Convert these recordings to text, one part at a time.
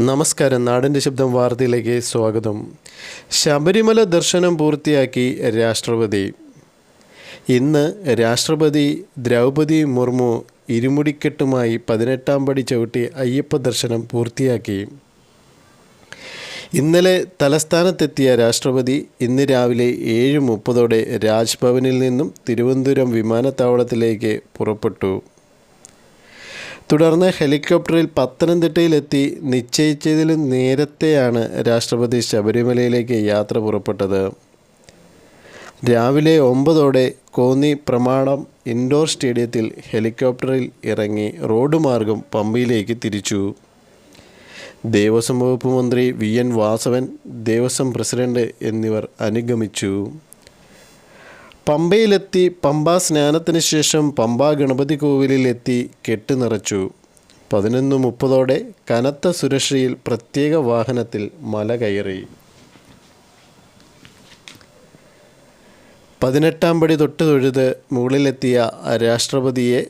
നമസ്കാരം. നാടിന്റെ ശബ്ദം വാർത്തയിലേക്ക് സ്വാഗതം. ശബരിമല ദർശനം പൂർത്തിയാക്കി രാഷ്ട്രപതി. ഇന്ന് രാഷ്ട്രപതി ദ്രൗപതി മുർമു ഇരുമുടിക്കെട്ടുമായി പതിനെട്ടാം പടി ചവിട്ടി അയ്യപ്പ ദർശനം പൂർത്തിയാക്കി. ഇന്നലെ തലസ്ഥാനത്തെത്തിയ രാഷ്ട്രപതി ഇന്ന് രാവിലെ ഏഴ് മുപ്പതോടെ രാജ്ഭവനിൽ നിന്നും തിരുവനന്തപുരം വിമാനത്താവളത്തിലേക്ക് പുറപ്പെട്ടു. തുടർന്ന് ഹെലികോപ്റ്ററിൽ പത്തനംതിട്ടയിലെത്തി നിശ്ചയിച്ചതിലും നേരത്തെയാണ് രാഷ്ട്രപതി ശബരിമലയിലേക്ക് യാത്ര പുറപ്പെട്ടത്. രാവിലെ ഒമ്പതോടെ കോന്നി പ്രമാണം ഇൻഡോർ സ്റ്റേഡിയത്തിൽ ഹെലികോപ്റ്ററിൽ ഇറങ്ങി റോഡ് മാർഗം പമ്പയിലേക്ക് തിരിച്ചു. ദേവസ്വം വകുപ്പ് മന്ത്രി V N Vasavan Devaswom president എന്നിവർ അനുഗമിച്ചു. പമ്പയിലെത്തി പമ്പാ സ്നാനത്തിന് ശേഷം പമ്പാ ഗണപതി കോവിലിൽ എത്തി കെട്ട് നിറച്ചു. പതിനൊന്ന് മുപ്പതോടെ കനത്ത സുരക്ഷയിൽ പ്രത്യേക വാഹനത്തിൽ മല കയറി. പതിനെട്ടാം പടി തൊട്ട് തൊഴുത് മുകളിലെത്തിയ രാഷ്ട്രപതിയെ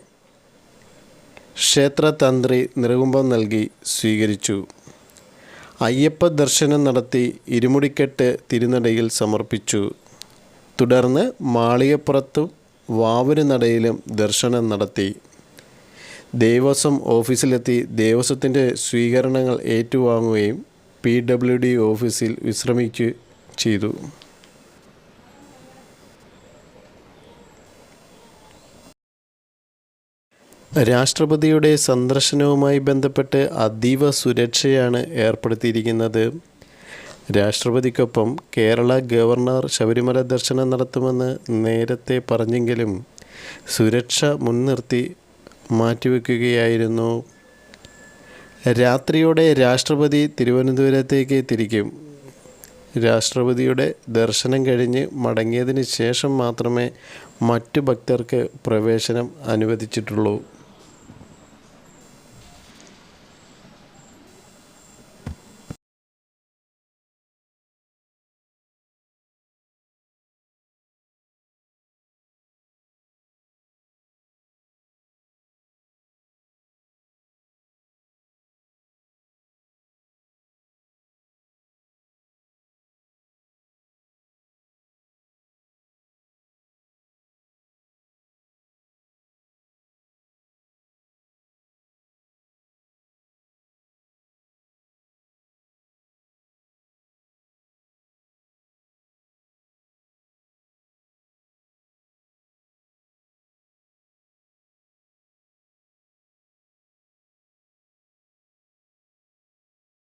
ക്ഷേത്രതന്ത്രി നിറകുംഭം നൽകി സ്വീകരിച്ചു. അയ്യപ്പ ദർശനം നടത്തി ഇരുമുടിക്കെട്ട് തിരുനടയിൽ സമർപ്പിച്ചു. തുടർന്ന് മാളികപ്പുറത്തും വാവരുനടയിലും ദർശനം നടത്തി. ദേവസ്വം ഓഫീസിലെത്തി ദേവസ്വത്തിന്റെ സ്വീകരണങ്ങൾ ഏറ്റുവാങ്ങുകയും പി ഡബ്ല്യു ഡി ഓഫീസിൽ വിശ്രമിച്ചു ചെയ്തു. രാഷ്ട്രപതിയുടെ സന്ദർശനവുമായി ബന്ധപ്പെട്ട് അതീവ സുരക്ഷയാണ് ഏർപ്പെടുത്തിയിരിക്കുന്നത്. രാഷ്ട്രപതിക്കൊപ്പം കേരള ഗവർണർ ശബരിമല ദർശനം നടത്തുമെന്ന് നേരത്തെ പറഞ്ഞെങ്കിലും സുരക്ഷ മുൻനിർത്തി മാറ്റിവെക്കുകയായിരുന്നു. രാത്രിയോടെ രാഷ്ട്രപതി തിരുവനന്തപുരത്തേക്ക് തിരിക്കും. രാഷ്ട്രപതിയുടെ ദർശനം കഴിഞ്ഞ് മടങ്ങിയതിന് ശേഷം മാത്രമേ മറ്റു ഭക്തർക്ക് പ്രവേശനം അനുവദിച്ചിട്ടുള്ളൂ.